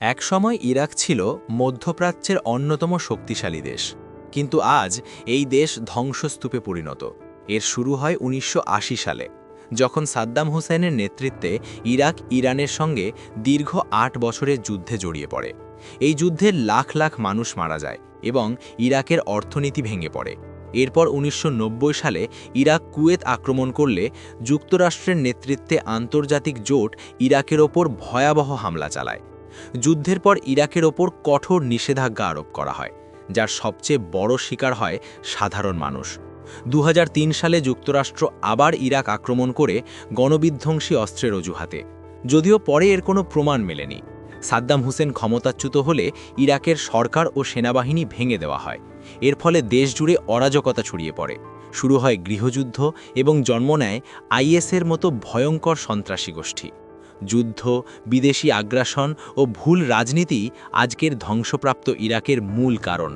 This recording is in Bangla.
একসময় ইরাক ছিল মধ্যপ্রাচ্যের অন্যতম শক্তিশালী দেশ। কিন্তু আজ এই দেশ ধ্বংসস্তূপে পরিণত। এর শুরু হয় উনিশশো আশি সালে, যখন সাদ্দাম হুসেনের নেতৃত্বে ইরাক ইরানের সঙ্গে দীর্ঘ আট বছরের যুদ্ধে জড়িয়ে পড়ে। এই যুদ্ধে লাখ লাখ মানুষ মারা যায় এবং ইরাকের অর্থনীতি ভেঙে পড়ে। এরপর উনিশশো নব্বই সালে ইরাক কুয়েত আক্রমণ করলে যুক্তরাষ্ট্রের নেতৃত্বে আন্তর্জাতিক জোট ইরাকের ওপর ভয়াবহ হামলা চালায়। যুদ্ধের পর ইরাকের ওপর কঠোর নিষেধাজ্ঞা আরোপ করা হয়, যার সবচেয়ে বড় শিকার হয় সাধারণ মানুষ। দু হাজার তিন সালে যুক্তরাষ্ট্র আবার ইরাক আক্রমণ করে গণবিধ্বংসী অস্ত্রের অজুহাতে। যদিও পরে এর কোনো প্রমাণ মেলেনি। সাদ্দাম হুসেন ক্ষমতাচ্যুত হলে ইরাকের সরকার ও সেনাবাহিনী ভেঙে দেওয়া হয়। এর ফলে দেশজুড়ে অরাজকতা ছড়িয়ে পড়ে। শুরু হয় গৃহযুদ্ধ এবং জন্ম নেয় আইএসের মতো ভয়ঙ্কর সন্ত্রাসী গোষ্ঠী। যুদ্ধ বিদেশি আগ্রাসন ও ভুল রাজনীতি আজকের ধ্বংসপ্রাপ্ত ইরাকের মূল কারণ।